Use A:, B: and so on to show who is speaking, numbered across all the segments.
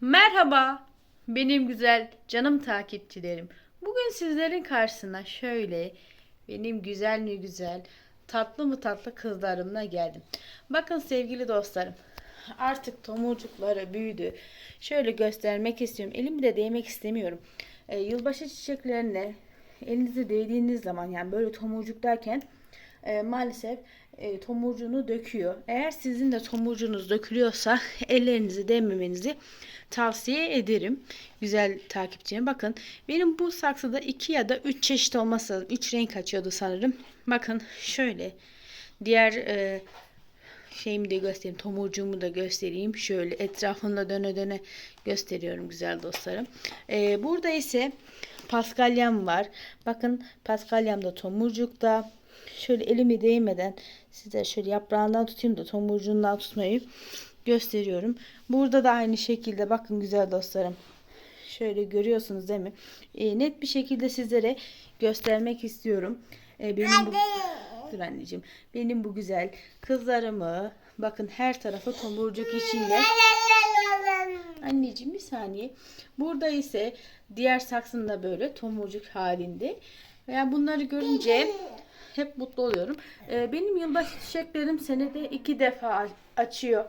A: Merhaba benim güzel canım takipçilerim. Bugün sizlerin karşısına şöyle benim güzel mi güzel tatlı mı tatlı kızlarımla geldim. Bakın sevgili dostlarım artık tomurcukları büyüdü. Şöyle göstermek istiyorum. Elimi de değmek istemiyorum. Ee, yılbaşı çiçeklerine elinizi değdiğiniz zaman yani böyle tomurcuk derken e, maalesef e, tomurcuğunu döküyor. Eğer sizin de tomurcuğunuz dökülüyorsa ellerinizi değmemenizi tavsiye ederim. Güzel takipçilerim. Bakın benim bu saksıda 2 ya da 3 çeşit olması lazım. 3 renk açıyordu sanırım. Bakın şöyle diğer e, şeyimi de göstereyim. Tomurcuğumu da göstereyim. Şöyle etrafında döne döne gösteriyorum güzel dostlarım. E, burada ise paskalyam var. Bakın paskalyam da tomurcukta. Şöyle elimi değmeden size şöyle yaprağından tutayım da tomurcuğundan tutmayı gösteriyorum. Burada da aynı şekilde bakın güzel dostlarım. Şöyle görüyorsunuz değil mi? E, net bir şekilde sizlere göstermek istiyorum. E, benim bu Dur anneciğim. Benim bu güzel kızlarımı bakın her tarafı tomurcuk içinde. Anneciğim bir saniye. Burada ise diğer saksında böyle tomurcuk halinde. Yani bunları görünce hep mutlu oluyorum. Ee, benim yılbaşı çiçeklerim senede iki defa açıyor.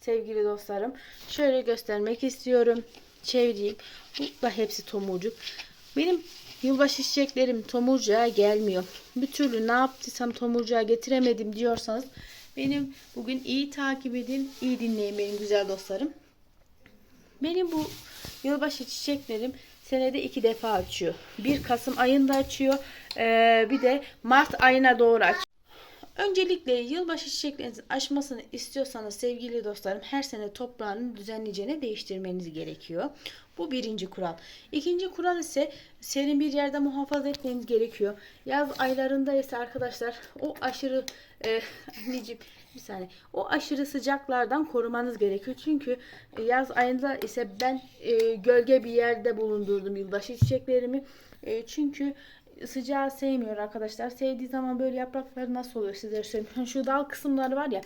A: Sevgili dostlarım. Şöyle göstermek istiyorum. Çevireyim. Bu da hepsi tomurcuk. Benim yılbaşı çiçeklerim tomurcuğa gelmiyor. Bir türlü ne yaptıysam tomurcuğa getiremedim diyorsanız benim bugün iyi takip edin, iyi dinleyin benim güzel dostlarım. Benim bu yılbaşı çiçeklerim senede iki defa açıyor. Bir Kasım ayında açıyor. Ee, bir de Mart ayına doğru açıyor. Öncelikle yılbaşı çiçeklerinizin açmasını istiyorsanız sevgili dostlarım her sene toprağını düzenlicene değiştirmeniz gerekiyor. Bu birinci kural. İkinci kural ise serin bir yerde muhafaza etmeniz gerekiyor. Yaz aylarında ise arkadaşlar o aşırı e, anneciğim bir saniye. O aşırı sıcaklardan korumanız gerekiyor. Çünkü yaz ayında ise ben e, gölge bir yerde bulundurdum yılbaşı çiçeklerimi. E, çünkü sıcağı sevmiyor arkadaşlar. Sevdiği zaman böyle yaprakları nasıl oluyor sizlere söyleyeyim. Hani Şu dal kısımları var ya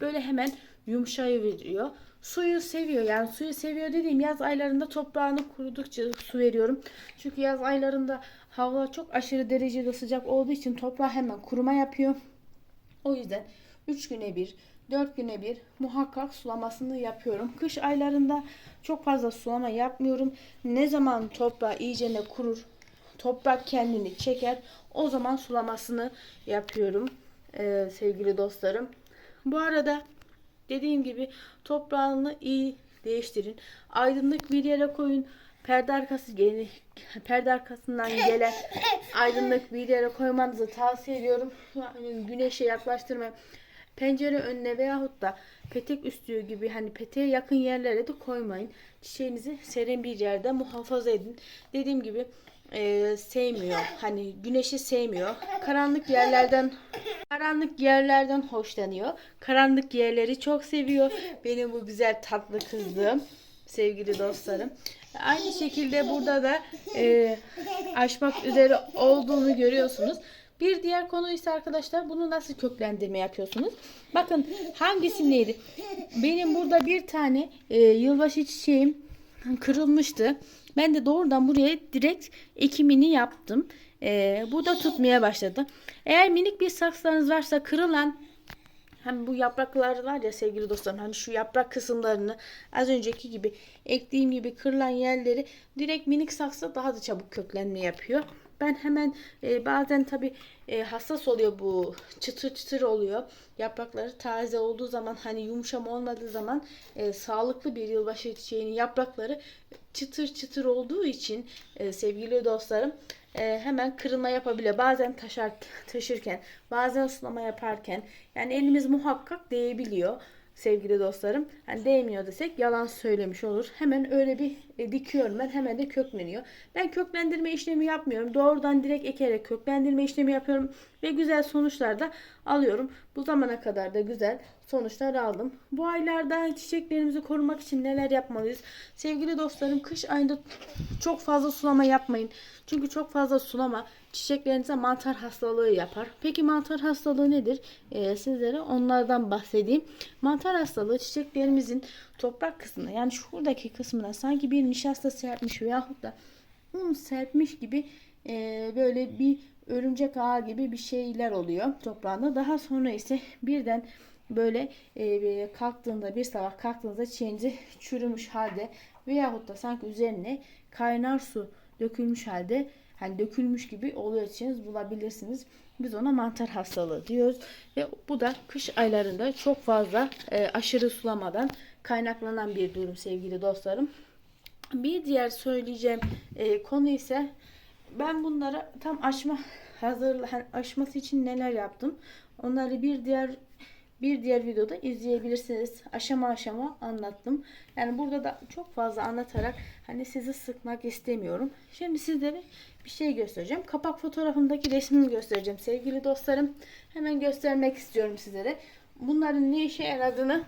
A: böyle hemen yumuşayıveriyor. Suyu seviyor yani suyu seviyor dediğim yaz aylarında toprağını kurudukça su veriyorum. Çünkü yaz aylarında hava çok aşırı derecede sıcak olduğu için toprağı hemen kuruma yapıyor. O yüzden 3 güne bir 4 güne bir muhakkak sulamasını yapıyorum. Kış aylarında çok fazla sulama yapmıyorum. Ne zaman toprağı iyicene kurur, toprak kendini çeker. O zaman sulamasını yapıyorum ee, sevgili dostlarım. Bu arada dediğim gibi toprağını iyi değiştirin. Aydınlık bir yere koyun. Perde arkası gene, perde arkasından gelen aydınlık bir yere koymanızı tavsiye ediyorum. Yani güneşe yaklaştırmayın. Pencere önüne veyahut da petek üstü gibi hani peteğe yakın yerlere de koymayın. Çiçeğinizi serin bir yerde muhafaza edin. Dediğim gibi e, sevmiyor. Hani güneşi sevmiyor. Karanlık yerlerden karanlık yerlerden hoşlanıyor. Karanlık yerleri çok seviyor. Benim bu güzel tatlı kızım. Sevgili dostlarım. Aynı şekilde burada da e, açmak üzere olduğunu görüyorsunuz. Bir diğer konu ise arkadaşlar bunu nasıl köklendirme yapıyorsunuz? Bakın hangisi neydi? Benim burada bir tane e, yılbaşı çiçeğim kırılmıştı. Ben de doğrudan buraya direkt ekimini yaptım. E, bu da tutmaya başladı. Eğer minik bir saksılarınız varsa kırılan hem bu yapraklar var ya sevgili dostlarım hani şu yaprak kısımlarını az önceki gibi ektiğim gibi kırılan yerleri direkt minik saksı daha da çabuk köklenme yapıyor. Ben hemen e, bazen tabi e, hassas oluyor bu çıtır çıtır oluyor. Yaprakları taze olduğu zaman hani yumuşama olmadığı zaman e, sağlıklı bir yılbaşı çiçeğinin yaprakları çıtır çıtır olduğu için e, sevgili dostlarım e, hemen kırılma yapabiliyor. Bazen taşar, taşırken, bazen sulama yaparken yani elimiz muhakkak değebiliyor sevgili dostlarım. Yani değmiyor desek yalan söylemiş olur. Hemen öyle bir e, dikiyorum ben hemen de kökleniyor. Ben köklendirme işlemi yapmıyorum. Doğrudan direkt ekerek köklendirme işlemi yapıyorum. Ve güzel sonuçlar da alıyorum. Bu zamana kadar da güzel sonuçlar aldım. Bu aylarda çiçeklerimizi korumak için neler yapmalıyız? Sevgili dostlarım kış ayında çok fazla sulama yapmayın. Çünkü çok fazla sulama çiçeklerinize mantar hastalığı yapar. Peki mantar hastalığı nedir? Ee, sizlere onlardan bahsedeyim. Mantar hastalığı çiçeklerimizin toprak kısmına yani şuradaki kısmına sanki bir nişasta serpmiş veyahut da un serpmiş gibi e, böyle bir örümcek ağı gibi bir şeyler oluyor toprağında. Daha sonra ise birden böyle e, kalktığında bir sabah kalktığınızda çiğnizi çürümüş halde veyahut da sanki üzerine kaynar su dökülmüş halde hani dökülmüş gibi oluyor çiğniz bulabilirsiniz. Biz ona mantar hastalığı diyoruz ve bu da kış aylarında çok fazla e, aşırı sulamadan kaynaklanan bir durum sevgili dostlarım. Bir diğer söyleyeceğim e, konu ise ben bunları tam aşma hazır hani aşması için neler yaptım. Onları bir diğer bir diğer videoda izleyebilirsiniz. Aşama aşama anlattım. Yani burada da çok fazla anlatarak hani sizi sıkmak istemiyorum. Şimdi sizlere bir şey göstereceğim. Kapak fotoğrafındaki resmimi göstereceğim sevgili dostlarım. Hemen göstermek istiyorum sizlere. Bunların ne işe yaradığını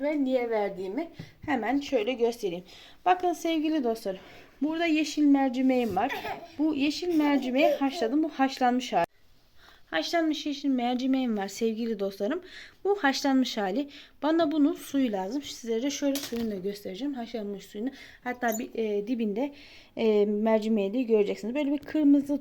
A: ve niye verdiğimi hemen şöyle göstereyim. Bakın sevgili dostlarım. Burada yeşil mercimeğim var. Bu yeşil mercimeği haşladım. Bu haşlanmış hali. Haşlanmış yeşil mercimeğim var sevgili dostlarım. Bu haşlanmış hali. Bana bunun suyu lazım. Sizlere şöyle suyunu da göstereceğim. Haşlanmış suyunu. Hatta bir e, dibinde e, mercimeği de göreceksiniz. Böyle bir kırmızı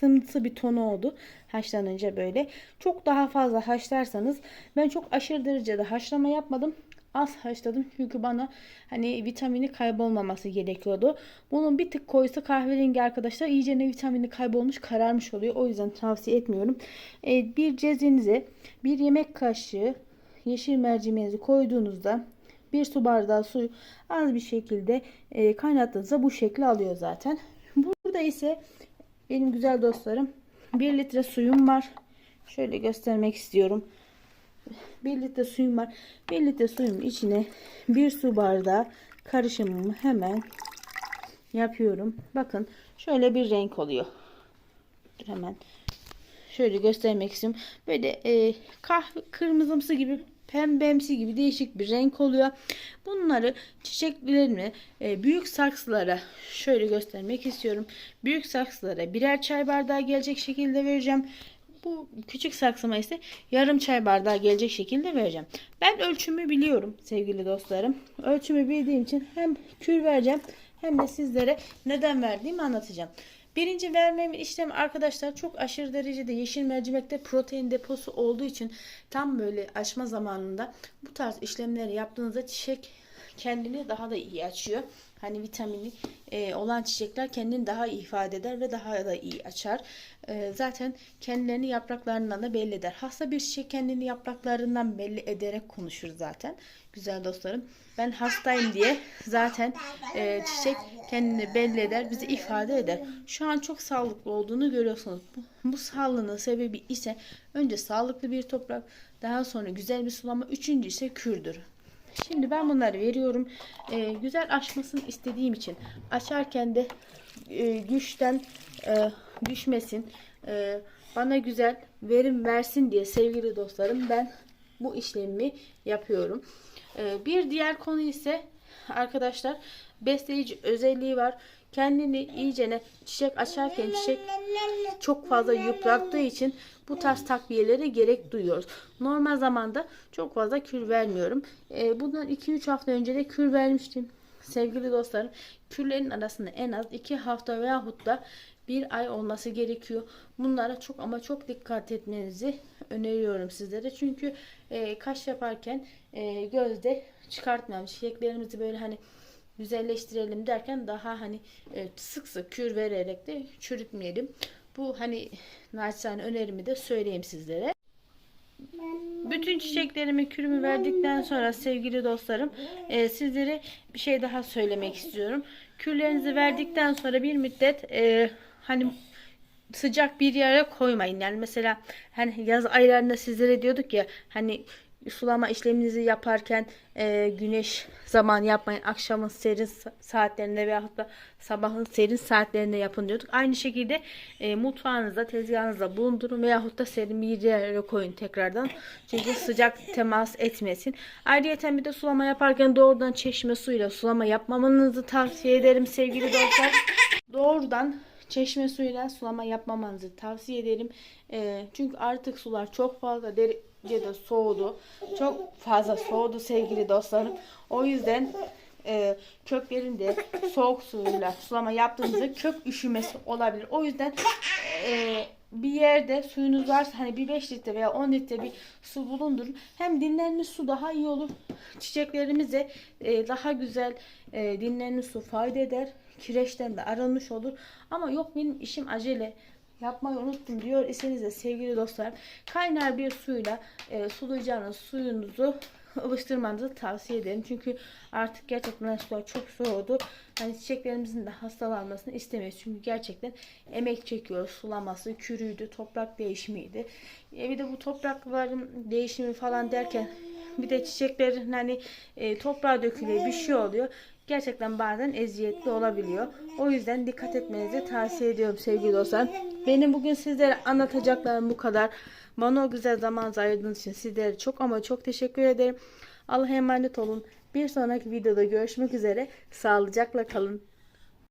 A: sımsı bir tonu oldu. Haşlanınca böyle. Çok daha fazla haşlarsanız ben çok aşırı derecede haşlama yapmadım az haşladım çünkü bana hani vitamini kaybolmaması gerekiyordu. Bunun bir tık koyusu kahverengi arkadaşlar iyice ne vitamini kaybolmuş kararmış oluyor. O yüzden tavsiye etmiyorum. Evet, bir cezvenize bir yemek kaşığı yeşil mercimeğinizi koyduğunuzda bir su bardağı suyu az bir şekilde e, kaynattığınızda bu şekli alıyor zaten. Burada ise benim güzel dostlarım 1 litre suyum var. Şöyle göstermek istiyorum. 1 litre suyum var. 1 litre suyun içine bir su bardağı karışımımı hemen yapıyorum. Bakın şöyle bir renk oluyor. Hemen şöyle göstermek istiyorum. Böyle e, kahve kırmızımsı gibi pembemsi gibi değişik bir renk oluyor. Bunları çiçeklerimi e, büyük saksılara şöyle göstermek istiyorum. Büyük saksılara birer çay bardağı gelecek şekilde vereceğim. Bu küçük saksıma ise yarım çay bardağı gelecek şekilde vereceğim. Ben ölçümü biliyorum sevgili dostlarım. Ölçümü bildiğim için hem kür vereceğim hem de sizlere neden verdiğimi anlatacağım. Birinci vermem işlem arkadaşlar çok aşırı derecede yeşil mercimekte protein deposu olduğu için tam böyle açma zamanında bu tarz işlemleri yaptığınızda çiçek kendini daha da iyi açıyor. Hani vitamini e, olan çiçekler kendini daha iyi ifade eder ve daha da iyi açar. E, zaten kendilerini yapraklarından da belli eder. Hasta bir çiçek kendini yapraklarından belli ederek konuşur zaten. Güzel dostlarım. Ben hastayım diye zaten e, çiçek kendini belli eder, bizi ifade eder. Şu an çok sağlıklı olduğunu görüyorsunuz. Bu, bu sağlığının sebebi ise önce sağlıklı bir toprak, daha sonra güzel bir sulama, üçüncü ise kürdür. Şimdi ben bunları veriyorum. Ee, güzel açmasını istediğim için açarken de e, güçten e, düşmesin. E, bana güzel verim versin diye sevgili dostlarım ben bu işlemi yapıyorum. E, bir diğer konu ise arkadaşlar besleyici özelliği var. Kendini iyicene çiçek açarken çiçek çok fazla yıprattığı için bu tarz takviyelere gerek duyuyoruz. Normal zamanda çok fazla kür vermiyorum. E, bundan 2-3 hafta önce de kür vermiştim. Sevgili dostlarım kürlerin arasında en az 2 hafta veyahut da bir ay olması gerekiyor. Bunlara çok ama çok dikkat etmenizi öneriyorum sizlere. Çünkü e, kaş yaparken e, gözde çıkartmayalım. Çiçeklerimizi böyle hani güzelleştirelim derken daha hani e, sık sık kür vererek de çürütmeyelim. Bu hani naçizane önerimi de söyleyeyim sizlere. Bütün çiçeklerimi kürümü verdikten sonra sevgili dostlarım e, sizlere bir şey daha söylemek istiyorum. Kürlerinizi verdikten sonra bir müddet e, hani sıcak bir yere koymayın. Yani mesela hani yaz aylarında sizlere diyorduk ya hani sulama işleminizi yaparken e, güneş zaman yapmayın. Akşamın serin sa- saatlerinde veyahut da sabahın serin saatlerinde yapın diyorduk. Aynı şekilde e, mutfağınızda, tezgahınızda bulundurun veyahut da serin bir yere koyun tekrardan. Çünkü sıcak temas etmesin. Ayrıca bir de sulama yaparken doğrudan çeşme suyuyla sulama yapmamanızı tavsiye ederim sevgili dostlar. Doğrudan çeşme suyuyla sulama yapmamanızı tavsiye ederim. Ee, çünkü artık sular çok fazla derecede soğudu. Çok fazla soğudu sevgili dostlarım. O yüzden e, köklerinde soğuk suyla sulama yaptığınızda kök üşümesi olabilir. O yüzden e, bir yerde suyunuz varsa hani bir 5 litre veya 10 litre bir su bulundurun. Hem dinlenmiş su daha iyi olur. Çiçeklerimize e, daha güzel e, dinlenmiş su fayda eder. Kireçten de arınmış olur. Ama yok benim işim acele yapmayı unuttum diyor iseniz de sevgili dostlar kaynar bir suyla e, sulayacağınız suyunuzu ılıştırmanızı tavsiye ederim. Çünkü artık gerçekten sular çok soğudu. Hani çiçeklerimizin de hastalanmasını istemeyiz. Çünkü gerçekten emek çekiyor. Sulaması, kürüydü, toprak değişimiydi. E bir de bu toprakların değişimi falan derken bir de çiçeklerin hani e, toprağa dökülüyor bir şey oluyor. Gerçekten bazen eziyetli olabiliyor. O yüzden dikkat etmenizi tavsiye ediyorum sevgili dostlar. Benim bugün sizlere anlatacaklarım bu kadar. Bana o güzel zaman ayırdığınız için sizlere çok ama çok teşekkür ederim. Allah'a emanet olun. Bir sonraki videoda görüşmek üzere. Sağlıcakla kalın.